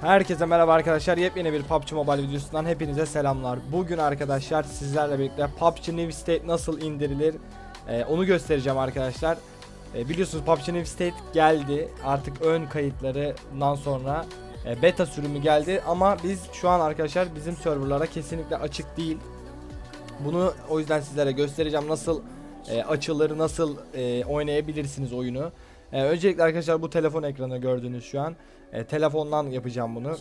Herkese merhaba arkadaşlar. Yepyeni bir PUBG Mobile videosundan hepinize selamlar. Bugün arkadaşlar sizlerle birlikte PUBG New State nasıl indirilir e, onu göstereceğim arkadaşlar. E, biliyorsunuz PUBG New State geldi. Artık ön kayıtlarından sonra e, beta sürümü geldi ama biz şu an arkadaşlar bizim serverlara kesinlikle açık değil. Bunu o yüzden sizlere göstereceğim nasıl e, açılır, nasıl e, oynayabilirsiniz oyunu. E, öncelikle arkadaşlar bu telefon ekranı gördüğünüz şu an. E, telefondan yapacağım bunu.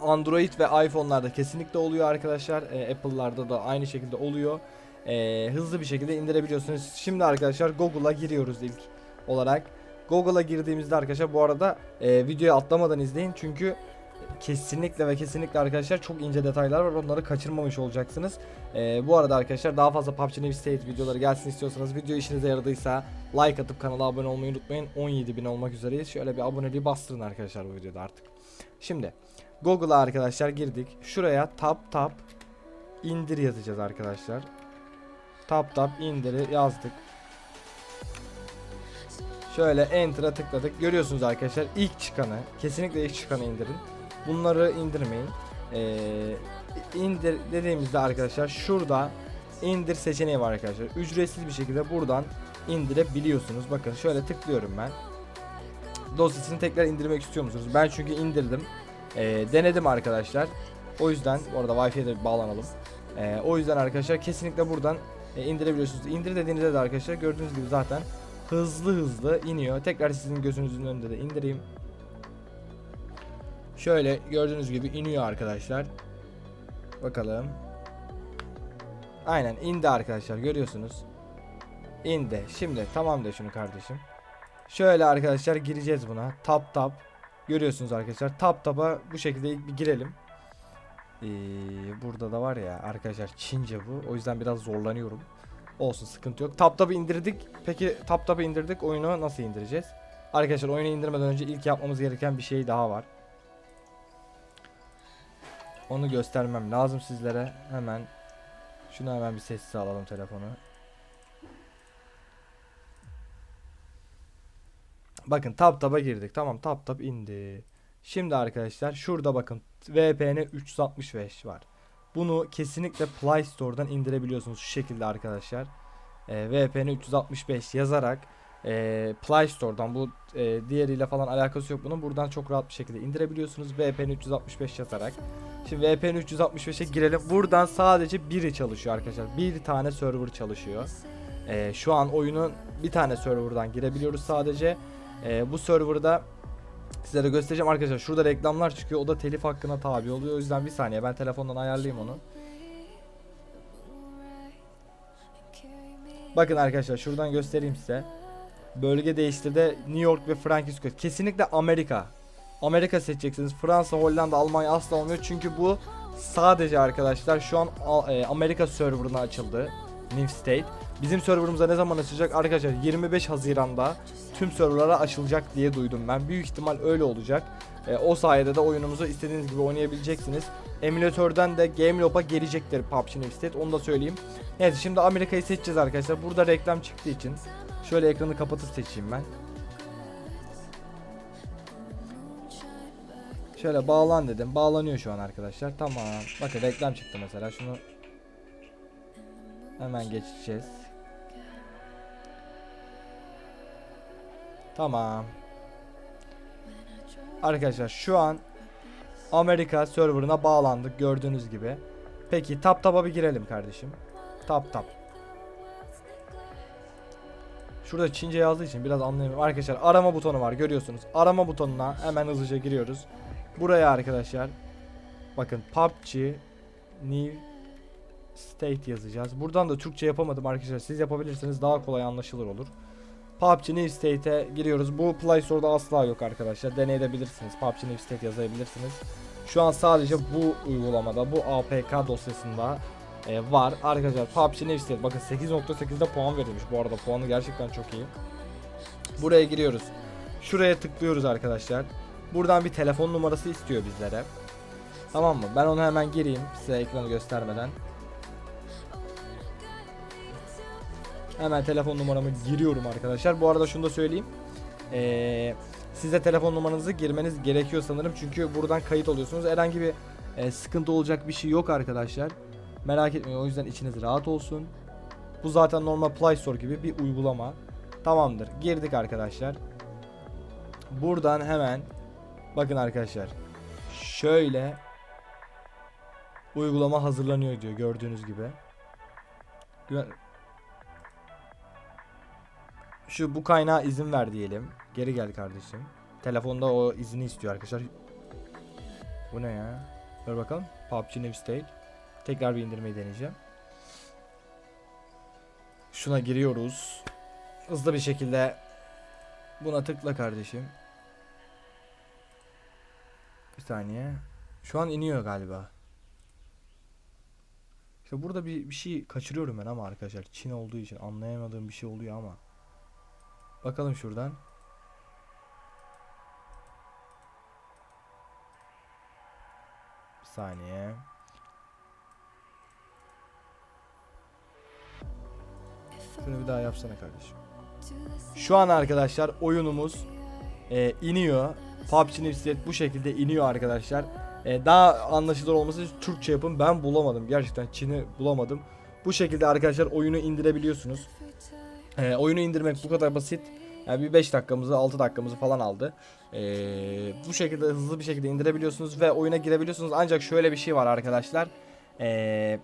Android ve iPhone'larda kesinlikle oluyor arkadaşlar. E, Apple'larda da aynı şekilde oluyor. E, hızlı bir şekilde indirebiliyorsunuz. Şimdi arkadaşlar Google'a giriyoruz ilk olarak. Google'a girdiğimizde arkadaşlar bu arada e, videoyu atlamadan izleyin çünkü kesinlikle ve kesinlikle arkadaşlar çok ince detaylar var onları kaçırmamış olacaksınız. E, bu arada arkadaşlar daha fazla PUBG New State videoları gelsin istiyorsanız video işinize yaradıysa like atıp kanala abone olmayı unutmayın. 17.000 olmak üzereyiz. Şöyle bir aboneliği bastırın arkadaşlar bu videoda artık. Şimdi Google'a arkadaşlar girdik. Şuraya tap tap indir yazacağız arkadaşlar. Tap tap indiri yazdık. Şöyle enter'a tıkladık. Görüyorsunuz arkadaşlar ilk çıkanı kesinlikle ilk çıkanı indirin. Bunları indirmeyin. Ee, indir dediğimizde arkadaşlar şurada indir seçeneği var arkadaşlar. Ücretsiz bir şekilde buradan indirebiliyorsunuz. Bakın şöyle tıklıyorum ben. Dosyasını tekrar indirmek istiyor musunuz? Ben çünkü indirdim. Ee, denedim arkadaşlar. O yüzden bu arada Wi-Fi'ye de bağlanalım. Ee, o yüzden arkadaşlar kesinlikle buradan e, indirebiliyorsunuz. İndir dediğinizde de arkadaşlar gördüğünüz gibi zaten hızlı hızlı iniyor. Tekrar sizin gözünüzün önünde de indireyim. Şöyle gördüğünüz gibi iniyor arkadaşlar. Bakalım. Aynen indi arkadaşlar görüyorsunuz. İndi. Şimdi tamam de şunu kardeşim. Şöyle arkadaşlar gireceğiz buna. Tap tap. Görüyorsunuz arkadaşlar. Tap tapa bu şekilde ilk bir girelim. Ee, burada da var ya arkadaşlar Çince bu. O yüzden biraz zorlanıyorum. Olsun sıkıntı yok. Tap tapı indirdik. Peki tap tapı indirdik. Oyunu nasıl indireceğiz? Arkadaşlar oyunu indirmeden önce ilk yapmamız gereken bir şey daha var. Onu göstermem lazım sizlere. Hemen şunu hemen bir sessize alalım telefonu. Bakın tap tapa girdik. Tamam tap tap indi. Şimdi arkadaşlar şurada bakın VPN 365 var. Bunu kesinlikle Play Store'dan indirebiliyorsunuz şu şekilde arkadaşlar. Ee, VPN 365 yazarak e, Play Store'dan bu e, diğeriyle falan alakası yok bunun. Buradan çok rahat bir şekilde indirebiliyorsunuz VPN 365 yazarak. Şimdi VPN 365'e girelim. Buradan sadece biri çalışıyor arkadaşlar. Bir tane server çalışıyor. Ee, şu an oyunun bir tane serverdan girebiliyoruz sadece. Ee, bu serverda sizlere göstereceğim arkadaşlar. Şurada reklamlar çıkıyor. O da telif hakkına tabi oluyor. O yüzden bir saniye ben telefondan ayarlayayım onu. Bakın arkadaşlar şuradan göstereyim size. Bölge değiştirdi. New York ve Francisco. Kesinlikle Amerika. Amerika seçeceksiniz. Fransa, Hollanda, Almanya asla olmuyor. Çünkü bu sadece arkadaşlar şu an e, Amerika serverına açıldı. New State. Bizim serverımıza ne zaman açılacak? Arkadaşlar 25 Haziran'da tüm serverlara açılacak diye duydum ben. Büyük ihtimal öyle olacak. E, o sayede de oyunumuzu istediğiniz gibi oynayabileceksiniz. Emülatörden de Gameloop'a gelecektir PUBG New State. Onu da söyleyeyim. Evet şimdi Amerika'yı seçeceğiz arkadaşlar. Burada reklam çıktığı için şöyle ekranı kapatıp seçeyim ben. Şöyle bağlan dedim. Bağlanıyor şu an arkadaşlar. Tamam. Bakın reklam çıktı mesela. Şunu hemen geçeceğiz. Tamam. Arkadaşlar şu an Amerika serverına bağlandık gördüğünüz gibi. Peki tap tapa bir girelim kardeşim. Tap tap. Şurada Çince yazdığı için biraz anlayamıyorum. Arkadaşlar arama butonu var görüyorsunuz. Arama butonuna hemen hızlıca giriyoruz. Buraya arkadaşlar bakın PUBG New State yazacağız. Buradan da Türkçe yapamadım arkadaşlar. Siz yapabilirseniz daha kolay anlaşılır olur. PUBG New State'e giriyoruz. Bu Play Store'da asla yok arkadaşlar. Deneyebilirsiniz. PUBG New State yazabilirsiniz. Şu an sadece bu uygulamada, bu APK dosyasında e, var. Arkadaşlar PUBG New State bakın 8.8'de puan verilmiş. Bu arada puanı gerçekten çok iyi. Buraya giriyoruz. Şuraya tıklıyoruz arkadaşlar. Buradan bir telefon numarası istiyor bizlere. Tamam mı? Ben onu hemen gireyim size ekranı göstermeden. Hemen telefon numaramı giriyorum arkadaşlar. Bu arada şunu da söyleyeyim. Ee, size telefon numaranızı girmeniz gerekiyor sanırım. Çünkü buradan kayıt oluyorsunuz. Herhangi bir e, sıkıntı olacak bir şey yok arkadaşlar. Merak etmeyin o yüzden içiniz rahat olsun. Bu zaten normal Play Store gibi bir uygulama. Tamamdır. Girdik arkadaşlar. Buradan hemen bakın arkadaşlar. Şöyle uygulama hazırlanıyor diyor gördüğünüz gibi. Şu bu kaynağa izin ver diyelim. Geri gel kardeşim. Telefonda o izni istiyor arkadaşlar. Bu ne ya? Dur bakalım. PUBG New State. Tekrar bir indirmeyi deneyeceğim. Şuna giriyoruz. Hızlı bir şekilde buna tıkla kardeşim. Bir saniye. Şu an iniyor galiba. İşte burada bir, bir şey kaçırıyorum ben ama arkadaşlar Çin olduğu için anlayamadığım bir şey oluyor ama. Bakalım şuradan. Bir saniye. Şunu bir daha yapsana kardeşim. Şu an arkadaşlar oyunumuz e, iniyor. PUBG State bu şekilde iniyor arkadaşlar. E, daha anlaşılır olması için Türkçe yapın. Ben bulamadım. Gerçekten Çin'i bulamadım. Bu şekilde arkadaşlar oyunu indirebiliyorsunuz. E, oyunu indirmek bu kadar basit. Yani bir 5 dakikamızı 6 dakikamızı falan aldı. E, bu şekilde hızlı bir şekilde indirebiliyorsunuz ve oyuna girebiliyorsunuz. Ancak şöyle bir şey var arkadaşlar. E,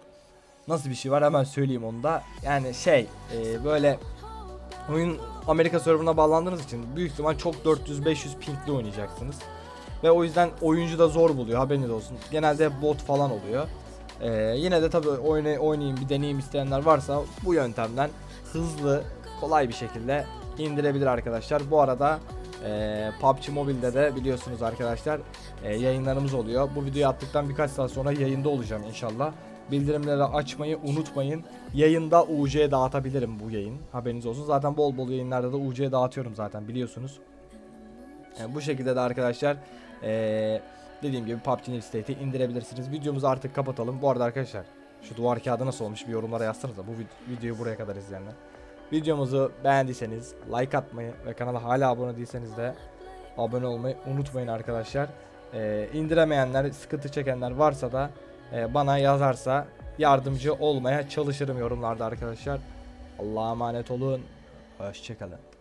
nasıl bir şey var hemen söyleyeyim onu da. Yani şey e, böyle oyun Amerika serverına bağlandığınız için büyük ihtimal çok 400-500 pingli oynayacaksınız. Ve o yüzden oyuncu da zor buluyor haberiniz olsun. Genelde bot falan oluyor. Ee, yine de tabii oyna, oynayayım bir deneyim isteyenler varsa bu yöntemden hızlı kolay bir şekilde indirebilir arkadaşlar. Bu arada e, PUBG Mobile'de de biliyorsunuz arkadaşlar e, yayınlarımız oluyor. Bu videoyu attıktan birkaç saat sonra yayında olacağım inşallah. Bildirimleri açmayı unutmayın. Yayında UC dağıtabilirim bu yayın. Haberiniz olsun. Zaten bol bol yayınlarda da UC dağıtıyorum zaten biliyorsunuz. Yani bu şekilde de arkadaşlar eee, dediğim gibi PUBG New indirebilirsiniz. Videomuzu artık kapatalım. Bu arada arkadaşlar şu duvar kağıdı nasıl olmuş bir yorumlara yazsanıza bu vid- videoyu buraya kadar izleyenler. Videomuzu beğendiyseniz like atmayı ve kanala hala abone değilseniz de abone olmayı unutmayın arkadaşlar. Eee indiremeyenler, sıkıntı çekenler varsa da bana yazarsa yardımcı olmaya çalışırım yorumlarda arkadaşlar. Allah'a emanet olun. Hoşçakalın.